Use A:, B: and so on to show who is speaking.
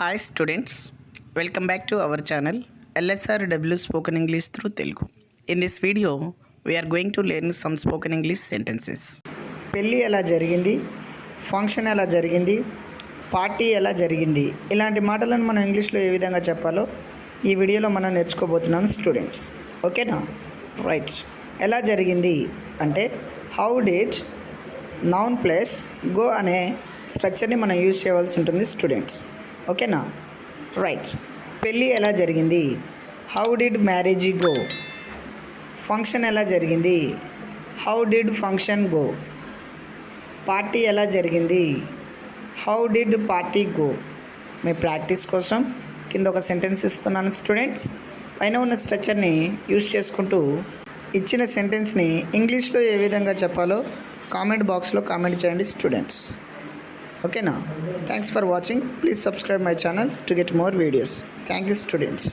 A: Hi students welcome back to our channel LSR W spoken English through Telugu in this video we're going to learn some spoken English sentences పెళ్ళి ఎలా జరిగింది? Function ఎలా జరిగింది? Party ఎలా జరిగింది? ఇలాంటి మాటలను మనం ఇంగ్లీష్లో ఏ విధంగా చెప్పాలో ఈ వీడియోలో మనం నేర్చుకోబోతున్నాం స్టూడెంట్స్ ఓకేనా రైట్ ఎలా జరిగింది? అంటే how did noun plus go అనే స్ట్రక్చర్ని మనం యూజ్ చేయవలసి ఉంటుంది స్టూడెంట్స్ ఓకేనా? రైట్. పెళ్ళి ఎలా జరిగింది? How did marriage go function ఎలా జరిగింది? How did function go party ఎలా జరిగింది? హౌ డిడ్ పార్టీ గో మీ ప్రాక్టీస్ కోసం కింద ఒక సెంటెన్స్ ఇస్తున్నాను స్టూడెంట్స్ పైన ఉన్న స్ట్రక్చర్ని యూజ్ చేసుకుంటూ ఇచ్చిన సెంటెన్స్ని ఇంగ్లీష్లో ఏ విధంగా చెప్పాలో కామెంట్ బాక్స్లో కామెంట్ చేయండి స్టూడెంట్స్ ఓకేనా? Thanks for watching please subscribe my channel to get more videos thank you students